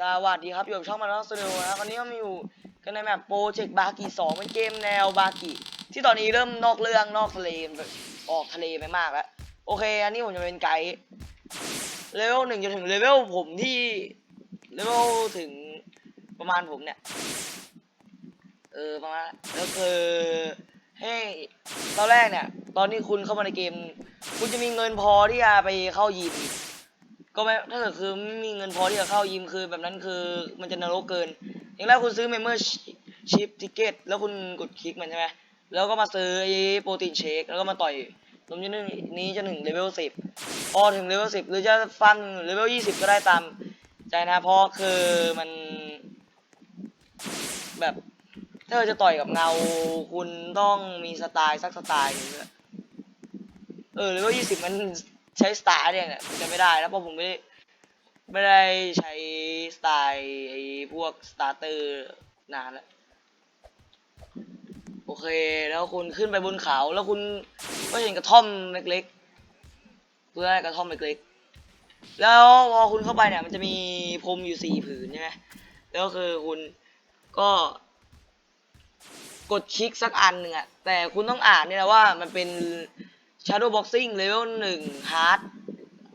สวัสดีครับอยู่กับช่องมาแล้วสตูดิโอนะวันนี้ก็มาอยู่กันในแมปโปรเจกต์บากิสองเป็นเกมแนวบากิที่ตอนนี้เริ่มนอกเรื่องนอกทะเลออกทะเลไปมากแล้วโอเค อันนี้ผมจะเป็นไกด์เลเวลหนึ่งจนถึงเลเวลผมที่เลเวลถึงประมาณผมเนี่ยเออประมาณแล้วคือให้ตอนแรกเนี่ย ตอนที่คุณเข้ามาในเกม คุณจะมีเงินพอที่จะไปเข้ายิม ก็ไม่ถ้าเกิดคือไม่มีเงินพอที่จะเข้ายิมคือแบบนั้นคือมันจะนรกเกิน อย่างแรกคุณซื้อเมมเบอร์ชิพติเกตแล้วคุณกดคลิกมันใช่ไหมแล้วก็มาซื้อไอ้โปรตีนเชคแล้วก็มาต่อยรวมจนถึงนี้จะถึงเลเวลสิบพอถึงเลเวลสิบหรือจะฟันเลเวลยี่สิบก็ได้ตามใจนะเพราะคือมัน แบบถ้าจะต่อยกับเงาคุณต้องมีสไตล์สักสไตล์นึงด้ยเออเลเวลยี่สิบมัน ใช้สไตล์เนี่ยจะไม่ได้แล้วเพราะผมไม่ได้ไม่ได้ใช้สไตล์ไอ้พวกสตาร์เตอร์นานแล้วโอเค แล้วคุณขึ้นไปบนเขาแล้วคุณก็เห็นกระท่อมเล็กๆเพื่อกระท่อมเล็กๆแล้วพอคุณเข้าไปเนี่ย มันจะมีพรมอยู่สี่ผืนใช่ไหมแล้วคือคุณก็กดคลิกสักอันหนึ่งอะแต่คุณต้องอ่านเนี่ยนะว่ามันเป็น Shadow Boxing Level หนึ่ง Hard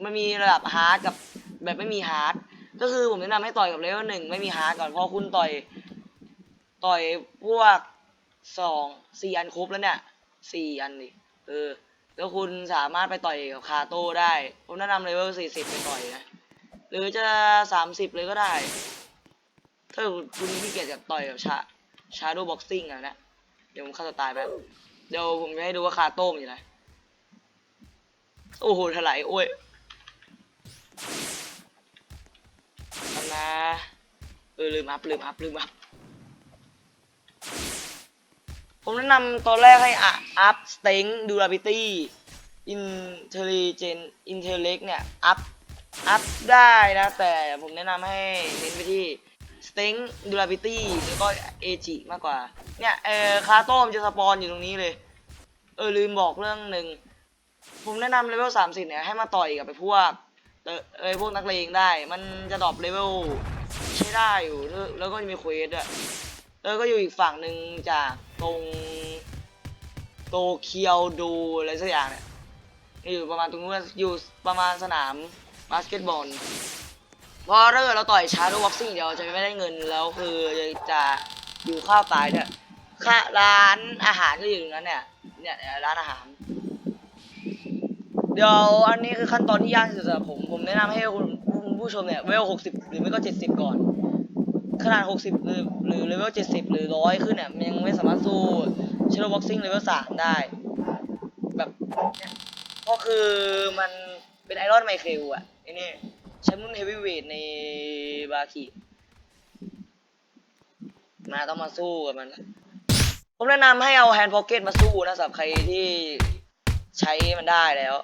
มันมีระดับ Hard กับแบบไม่มี Hard ก็คือผมแนะนำให้ต่อยกับ Level หนึ่งไม่มี Hard ก่อนพราะคุณต่อย ต่อยพวกสองสี่อันครบแล้วเนี่ยสี่อันดิเออ แล้วคุณสามารถไปต่อยกับคาโต้ได้ ผมแนะนำเลเวลสี่สิบไปต่อยนะ หรือจะสามสิบเลยก็ได้ ถ้าคุณขี้เกียจจะต่อยกับชาชาโดบ็อกซิ่งอะนะ เดี๋ยวผมฆ่าตัวตายแป๊บเดี๋ยวผมจะให้ดูว่าคาโต้มนอยู่ไหน โอ้โหถลายโอ้ยทำนะเออลืมอัพลืมอัพลืมอัพผมแนะนำตอนแรกให้อะอัพสเต็งดูราบิตี้อินเทลเจนอินเทลเล็กเนี่ยอัพอัพได้นะ แต่ผมแนะนำให้เน้นไปที่สเต็งดูราบิตี้แล้วก็เอจิมากกว่า เนี่ยเออคาโต้มจะสปอนอยู่ตรงนี้เลย เออลืมบอกเรื่องหนึ่ง ผมแนะนำเลเวลสามสิบเนี่ยให้มาต่อยกับไปพวกเออเอยพวกนักเลงได้ มันจะดรอปเลเวลใช้ได้อยู่แล้วแล้วก็จะมีเควสด้วยแล้วก็อยู่อีกฝั่งหนึ่งจากตรงโตเกียวดูอะไรสักอย่างเนี่ยอยู่ประมาณตรงนู้นอยู่ประมาณสนามบาสเกตบอลเพราะถ้าเกิดเราต่อยชาร์ดบ็อกซิ่งเดียวจะไม่ได้เงินแล้วคือจะอยู่ข้าวตายเนี่ยค่าร้านอาหารก็อยู่ตรงนั้นเนี่ยเนี่ยร้านอาหาร เดี๋ยวอันนี้คือขั้นตอนที่ยากที่สุดสำหรับผม ผมแนะนำให้คุณผู้ชมเนี่ยเวลหกสิบหรือไม่ก็เจ็ดสิบก่อน ขนาด60หรือหรือเลเวล70หรือ100ขึ้นเนี่ยมันยังไม่สามารถสู้ช a โ o w บ็อกซิ่งเลเวล3ได้ แบบเนี่ยก็คือมันเป็นไอรอนไมเคิลอะไอ้นี่แชมป์รุ่นเฮฟวีเวทในบาคิมาต้องมาสู้กับมัน ผมแนะนำให้เอาแฮนด์พ็อกเก็ตมาสู้นะสำหรับใครที่ใช้มันได้แล้ว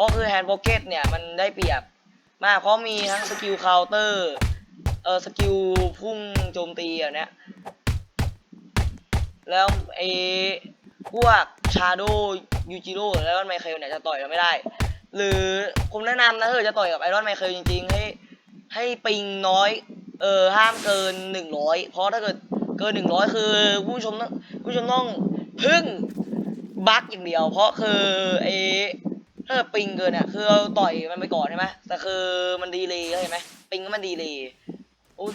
เพราะคือแฮนด์พ็อกเก็ตเนี่ยมันได้เปรียบมากเพราะมีทั้งสกิลเคาน์เตอร์เออสกิลพุ่งโจมตีอะเนี่ยแล้วไอ้พวกชาโดยูจิโร่แล้วก็ไมเคิลเนี่ยจะต่อยเราไม่ได้ หรือผมแนะนำนะถ้าเกิดจะต่อยกับไอรอนไมเคิลจริงๆให้ให้ปิงน้อยเออห้ามเกินหนึ่งร้อยเพราะถ้าเกิดเกินหนึ่งร้อยคือผู้ชมต้องผู้ชมต้องพึ่งบั๊กอย่างเดียว เพราะคือไอ ถ้าปิงเกินเนี่ยคือเราต่อยมันไปก่อนใช่ไหมแต่คือมันดีเลยเข้าใจไหมปิงก็มันดีเลยโอ้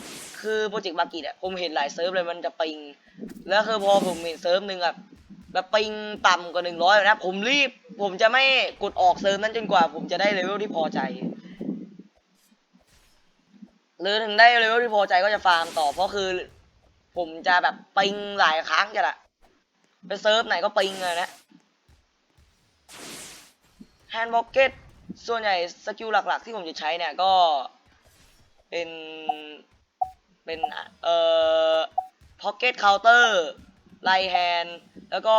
คือโปรเจกต์บากิเนี่ยผมเห็นหลายเซิร์ฟเลยมันจะปิง แล้วคือพอผมเห็นเซิร์ฟหนึ่งอะแบบปิงต่ำกว่าหนึ่งร้อยนะผมรีบ ผมจะไม่กดออกเซิร์ฟนั้นจนกว่า ผมจะได้เลเวลที่พอใจหรือถึงได้เลเวลที่พอใจก็จะฟาร์มต่อเพราะคือ ผมจะแบบปิงหลายครั้งจะละไปเซิร์ฟไหนก็ปิงเลยนะ แฮนด์บ็อกเก็ตส่วนใหญ่สกิลหลักๆ ที่ผมจะใช้เนี่ยก็เป็นเป็นเอ่อ pocket counter right hand แล้วก็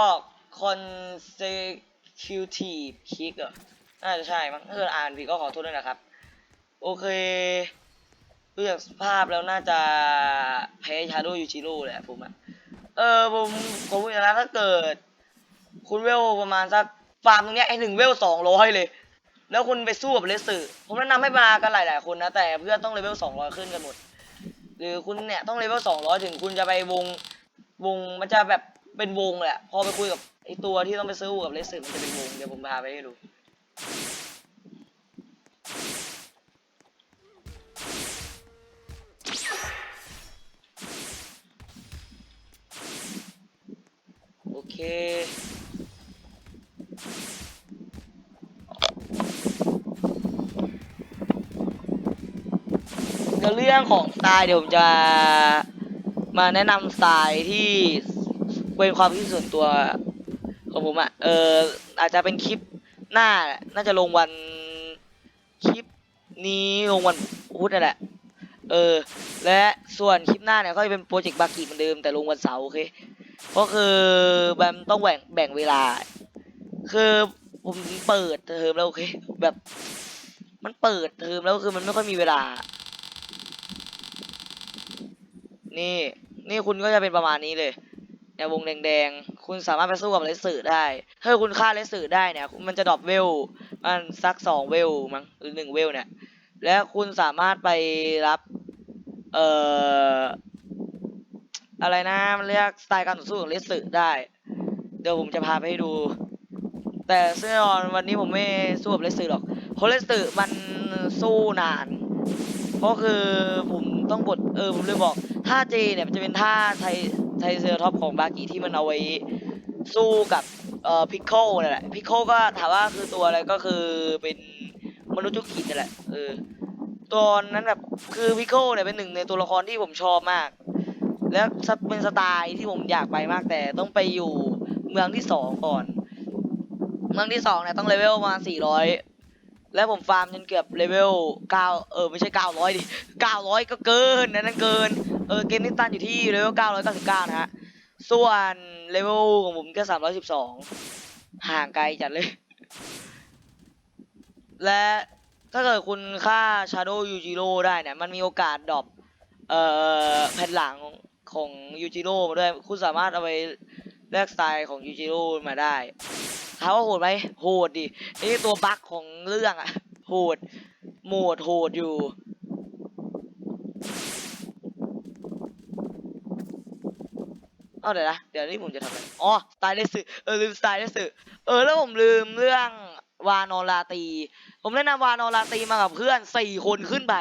consecutive kick เหรอน่าจะใช่มั้งถ้าเกิดอ่านผิดก็ขอโทษด้วยนะครับ โอเคดูจากสภาพแล้วน่าจะแพ้ชาโดยูจิโร่แหละผมอะเออผมผมอย่างนั้นถ้าเกิด คุณเวลประมาณสัก ฟาร์มตรงเนี้ยไอหนึ่งเวลสองร้อยเลย แล้วคุณไปสู้กับเลสสึผมแนะนำให้มากันหลาย ๆ คนนะแต่เพื่อนต้องเลเวล200ขึ้นกันหมดหรือคุณเนี่ยต้องเลเวล200ถึงคุณจะไปวงวงมันจะแบบเป็นวงเละพอไปคุยกับไอตัวที่ต้องไปสู้อกับเลสสึมันจะเป็นวงเดี๋ยวผมพาไปให้ดูโอเค เดี๋ยวเรื่องของสไตล์เดี๋ยวผมจะมาแนะนำสไตล์ที่เป็นความคิดส่วนตัวของผมอะ่ะเอออาจจะเป็นคลิปหน้า น่าจะลงวันคลิปนี้ลงวันพุธนั่นแหละ เออ และส่วนคลิปหน้าเนี่ยก็จะเป็นโปรเจกต์บากิเหมือนเดิมแต่ลงวันเสาร์โอเค ก็คือแบมต้องแบ่งแบ่งเวลา คือผมเปิดเทอมแล้วโอเค แบบ มันเปิดเทอมแล้วคือมันไม่ค่อยมีเวลา นี่ นี่คุณก็จะเป็นประมาณนี้เลยเนี่ยวงแดงๆ คุณสามารถไปสู้กับเลสสื่อได้ ถ้าคุณฆ่าเลสสื่อได้เนี่ย มันจะดรอปเวล มันสักสองเวลมั้งหรือหนึ่งเวลเนี่ย และคุณสามารถไปรับ เอ่อ อะไรนะ มันเรียกสไตล์การต่อสู้ของเลสสื่อได้ เดี๋ยวผมจะพาไปให้ดู แต่แน่นอนวันนี้ผมไม่สู้กับเลสสื่อหรอกเพราะเลสสือมันสู้นาน เพราะคือผมต้องบทเออผมเลยบอก ท่าเจเนี่ยมันจะเป็นท่าไทไทเซอร์ท็อปของบากิที่มันเอาไว้สู้กับเอ่อพิคโคนั่นแหละพิคโคก็ถามว่าคือตัวอะไรก็คือเป็นมนุษย์จุกขิดนั่นแหละเออตัวนั้นแบบคือพิคโคเนี่ยเป็นหนึ่งในตัวละครที่ผมชอบมาก แล้วเป็นสไตล์ที่ผมอยากไปมากแต่ต้องไปอยู่เมืองที่สองก่อน เมืองที่สองเนี่ยต้องเลเวลประมาสี่ร้อยแล้วผมฟาร์มจนเกือบเลเวลเก้าเออไม่ใช่เก้าร้อยดิเก้าร้อยก็เกินนะนั่นเกิน เออเกมนี้ตันอยู่ที่เลเวลเก้าร้อยเก้าสิบเก้านะฮะ ส่วนเลเวลของผมแค่สามร้อยสิบสองห่างไกลจัดเลย และถ้าเกิดคุณฆ่า Shadow Yujiro ได้เนี่ย มันมีโอกาสดรอปเอ่อแผ่นหลังของยูจิโร่มาด้วย คุณสามารถเอาไปแลกสไตล์ของยูจิโร่มาได้ถามว่าโหดไหมโหดดิ นี่ตัวบั๊กของเรื่องอะโหด โหมดโหดอยู่ เอาเดี๋ยวนะเดี๋ยวนี่ผมจะทำอะไรอ๋อสไตล์เลสสึเออลืมสไตล์เลสสึเออแล้วผมลืมเรื่องวานอลาตี ผมแนะนำวานอลาตีมากับเพื่อนสี่คนขึ้นไป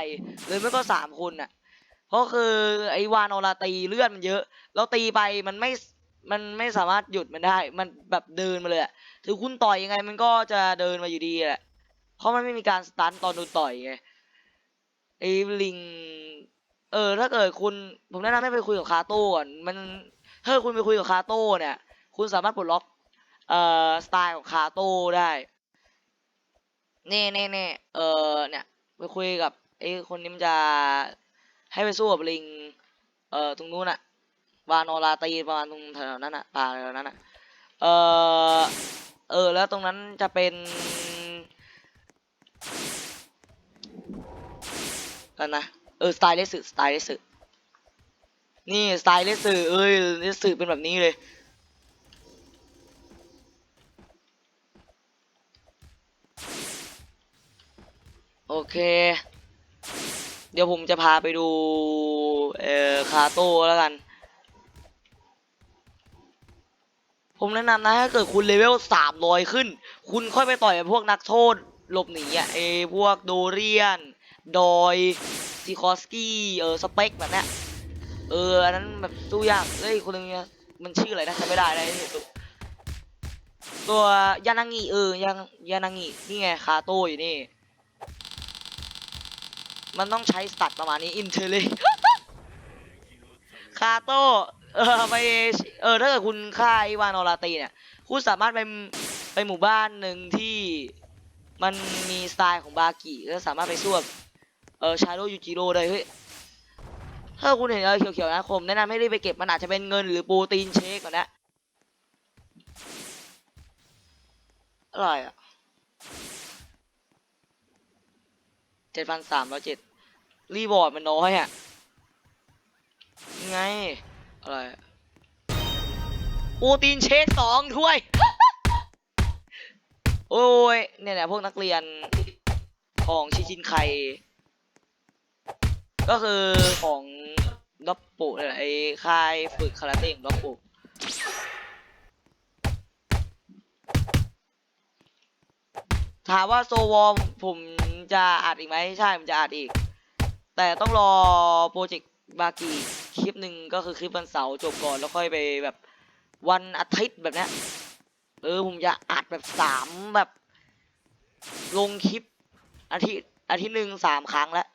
หรือไม่ก็สามคนน่ะ เพราะคือไอ้วานอลาตีเลือดมันเยอะแล้วตีไปมันไม่มันไม่สามารถหยุดมันได้ มันแบบเดินมาเลยอะถึงคุณต่อยยังไงมันก็จะเดินมาอยู่ดีแหละ เพราะมันไม่มีการสตันตอนโดนต่อยไงไอ้ลิง เออ ถ้าเกิดคุณ ผมแนะนำให้ไปคุยกับคาโต้ก่อน มัน ถ้าคุณไปคุยกับคาโต้เนี่ย คุณสามารถปลดล็อกเอ่อสไตล์ของคาโต้ได้เน่เน่เน่เออเนี่ยไปคุยกับไอ้คนนี้มันจะให้ไปสู้กับลิงเอ่อตรงนู้นอะวานอลาตีประมาณตรงแถวนั้นอะป่าแถวนั้นอะเออเออแล้วตรงนั้นจะเป็นกันนะเออสไตล์เลสสึสไตล์เลสสึ นี่สไตล์เลสสึเอ้ยเลสสึเป็นแบบนี้เลยโอเค เดี๋ยวผมจะพาไปดู เอ่อ คาโต้แล้วกัน ผมแนะนำนะ ถ้าเกิดคุณเลเวลสามร้อยขึ้น คุณค่อยไปต่อยพวกนักโทษหลบหนีอะไอพวกโดเรียน ดอยซีคอสกี้ เออ สเปคแบบเนี้ย เอออันนั้นแบบสู้ยากเฮ้ยคนนึงเนี่ยมันชื่ออะไรนะจำไม่ได้นะไอ้ตัวตัวยานางิเออยางยานางินี่ไงคาโต้อยู่นี่ มันต้องใช้สตัดประมาณนี้อินเทอร์เลยคาโต้เออไปเออถ้าเกิดคุณฆ่าไอวานอราตีเนี่ยคุณสามารถไปไปหมู่บ้านหนึ่งที่มันมีสไตล์ของบากิแล้วสามารถไปสู้กับเออชาโดยูจิโร่ได้เฮ้ย ถ้าคุณเห็นอะไรเขียวๆนะผมแนะนำให้รีบไปเก็บมันอาจจะเป็นเงินหรือโปรตีนเชคก่อนนะ อร่อยอะเจ็ดพันสามร้อยเจ็ดรีบอร์ดมันน้อยอะไงอะไรอะโปรตีนเชคสองถ้วย โอ้ยเนี่ยแหละพวกนักเรียนของชิชินไค ก็คือของด็อปปะนั่นแหละไอ้ค่ายฝึกคาราเต้ของด็อปปะถามว่าโซวอมผมจะอัดอีกไหมใช่ผมจะอัดอีก แต่ต้องรอโปรเจกต์บากีคลิปหนึ่งก็คือคลิปวันเสาร์จบก่อนแล้วค่อยไปแบบวันอาทิตย์แบบเนี้ยเออผมจะอัดแบบสามแบบ ลงคลิปอาทิตย์อาทิตย์หนึ่งสามครั้งแล้ว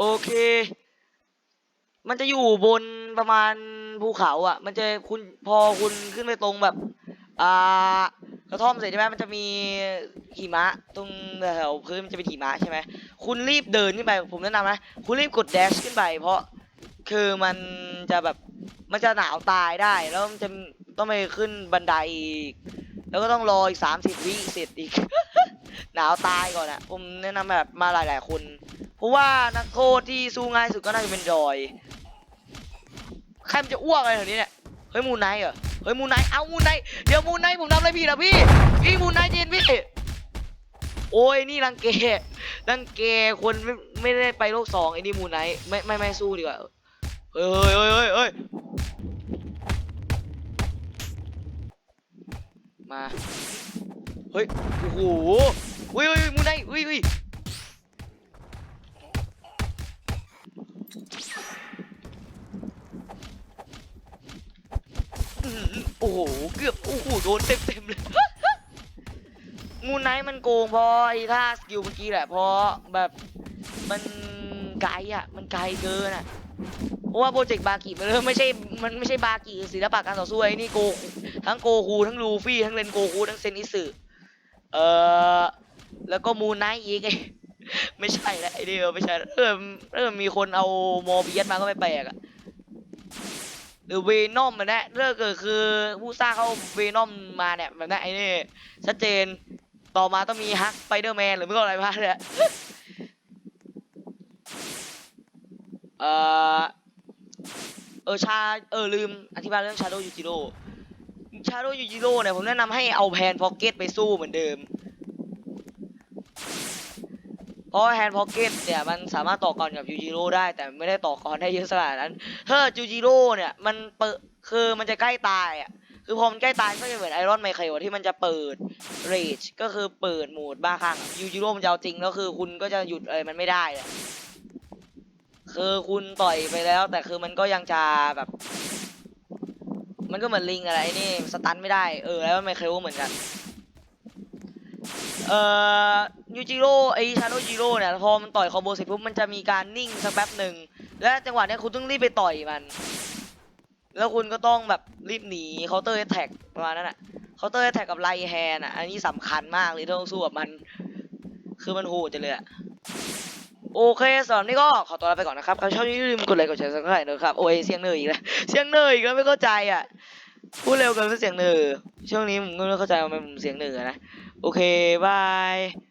โอเค มันจะอยู่บนประมาณภูเขาอะ มันจะคุณพอคุณขึ้นไปตรงแบบ อ่ากระท่อมเสร็จใช่ไหมมันจะมีหิมะ ตรงแถวพื้นมันจะเป็นหิมะใช่ไหมคุณรีบเดินขึ้นไป ผมแนะนำนะคุณรีบกดแดชขึ้นไป เพราะคือมันจะแบบมันจะหนาวตายได้ แล้วมันจะต้องไปขึ้นบันไดอีกแล้วก็ต้องรออีกสามสิบวิเสร็จอีก หนาวตายก่อนอะผมแนะนำแบบมาหลาย ๆ คน เพราะว่านักโทษที่สู้ง่ายสุดก็น่าจะเป็นดอยใครมันจะอ้วกอะไรแถวนี้เนี่ยเฮ้ยมูนไนเหรอเฮ้ยมูนไนเอามูนไนเดี๋ยวมูนไนผมทำอะไรพี่นะพี่พี่มูนไนท์เจนพี่โอ้ยนี่รังเกรังเกคนไม่ไม่ได้ไปโลกสองไอ้นี่มูนไนไม่ไม่ไม่สู้ดีกว่าเฮ้ยเฮ้ยเฮ้ยเฮ้ยมาเฮ้ยโอ้โหเฮ้ยเฮ้ยมูนไนท์เฮ้ยเฮ้ยอื้อหือโอ้โห เกือบ โดนเต็มเต็มๆเลยมูนไนท์มันโกงพราะไอ้ท่าสกิลเมื่อกี้แหละเพราะแบบมันไกลอะ มันไกลเกินอะเพราะว่าโปรเจกต์บากิมันไม่ใช่ มันไม่ใช่บากิศิลปะการต่อสู้ไอ้นี่โกทั้งโกคูทั้งลูฟี่ทั้งเรนโกคูทั้งเซนิสึเอ่อแล้วก็มูนไนท์อีกไอ้ไม่ใช่ละไอเดียวไม่ใช่ละเริ่มเริ่มมีคนเอาโมเบียสมาก็ไม่แปลกอะ หรือเวนอมมันะเรื่องกิดคือผู้สร้างเขาเวนอมมาเนี่ยแบบนั้ไอ้นี่ชัดเจนต่อมาต้องมีฮักไปเดอร์แมนหรือไม่ก็อะไรมาเนี่ยเอ่อเออชาเออลืมอธิบายเรื่องชาโดยูจิโร่ชาโดยูจิโร่เนี่ยผมแนะนำให้เอาแพนพ็อกเก็ตไปสู้เหมือนเดิม เพราะแฮนด์พ็อกเก็ตเนี่ยมันสามารถต่อกรกับยูจิโร่ได้แต่ไม่ได้ต่อกรได้เยอะขนาดนั้นถ้ายูจิโร่เนี่ยมันเปิดคือมันจะใกล้ตายอะคือพอมันใกล้ตายก็จะเหมือนไอรอนไมเคิลที่มันจะเปิดเรจก็คือเปิดโหมดบ้าคลั่งยูจิโร่มันจะเอาจริงแล้วคือคุณก็จะหยุดอะไรมันไม่ได้เลยคือคุณต่อยไปแล้ว แต่คือมันก็ยังจะแบบ มันก็เหมือนลิงอะไรนี่สตันไม่ได้เออแล้วไมเคิลเหมือนกัน เอ่อยูจิโร่ไอชาโดจิโร่เนี่ยพอมันต่อยคอมโบเสร็จปุ๊บมันจะมีการนิ่งสักแป๊บหนึ่งและจังหวะเนี้ยคุณต้องรีบไปต่อยมัน แล้วคุณก็ต้องแบบรีบหนีเคาน์เตอร์แท็กประมาณนั้นอะเคาน์เตอร์แท็กกับไลแฮนอะอันนี้สำคัญมากเลยที่ต้องสู้กับมัน คือมันโหดจังเลยอะโอเคสำหรับนี้ก็ขอตัวลาไปก่อนนะครับใครชอบอย่าลืมกดไลค์กดแชร์สักหน่อยนะครับโอ้ยเสียงเหนื่อยอีกแล้วเสียงเหนื่อยอีกแล้วไม่เข้าใจอะพูดเร็วเกินเป็นเสียงเหนื่อยช่วงนี้ผมก็ไม่เข้าใจว่าทำไมผมเสียงเหนื่อยนะ โอเคบาย